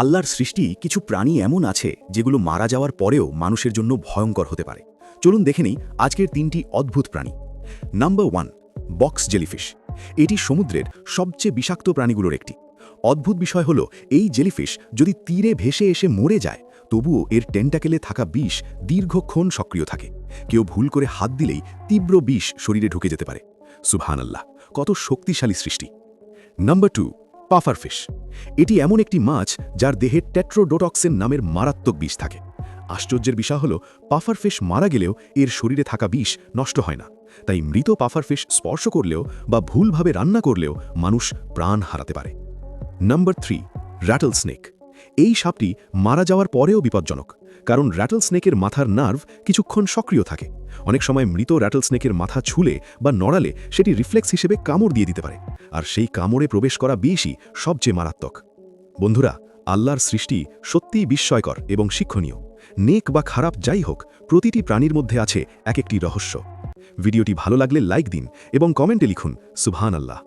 আল্লাহর সৃষ্টি কিছু প্রাণী এমন আছে যেগুলো মারা যাওয়ার পরেও মানুষের জন্য ভয়ঙ্কর হতে পারে। চলুন দেখে নিই আজকের তিনটি অদ্ভুত প্রাণী। Number one, box jellyfish. এটি সমুদ্রের সবচেয়ে বিষাক্ত প্রাণীগুলোর একটি। অদ্ভুত বিষয় হলো, এই জেলিফিশ যদি তীরে ভেসে এসে মরে যায়, তবুও এর টেন্টাকেলে থাকা বিষ দীর্ঘক্ষণ সক্রিয় থাকে। কেউ ভুল করে হাত দিলেই তীব্র বিষ শরীরে ঢুকে যেতে পারে। সুবহানাল্লাহ, কত শক্তিশালী সৃষ্টি। Number two pufferfish. এটি এমন একটি মাছ যার দেহে টেট্রোডোটক্সিন নামের মারাত্মক বিষ থাকে। আশ্চর্যের বিষয় হল, পাফারফিশ মারা গেলেও এর শরীরে থাকা বিষ নষ্ট হয় না। তাই মৃত পাফারফিশ স্পর্শ করলেও বা ভুলভাবে রান্না করলেও মানুষ প্রাণ হারাতে পারে। নাম্বার থ্রি র্যাটল স্নেক এই সাপটি মারা যাওয়ার পরেও বিপজ্জনক, কারণ র্যাটল স্নেকের মাথার নার্ভ কিছুক্ষণ সক্রিয় থাকে। অনেক সময় মৃত র্যাটল স্নেকের মাথা ছুলে বা নড়ালে সেটি রিফ্লেক্স হিসেবে কামড় দিয়ে দিতে পারে, আর সেই কামড়ে প্রবেশ করা বিষই সবচেয়ে মারাত্মক। বন্ধুরা, আল্লাহর সৃষ্টি সত্যিই বিস্ময়কর এবং শিক্ষণীয়। নেক বা খারাপ যাই হোক, প্রতিটি প্রাণীর মধ্যে আছে এক একটি রহস্য। ভিডিওটি ভালো লাগলে লাইক দিন এবং কমেন্টে লিখুন সুবহান আল্লাহ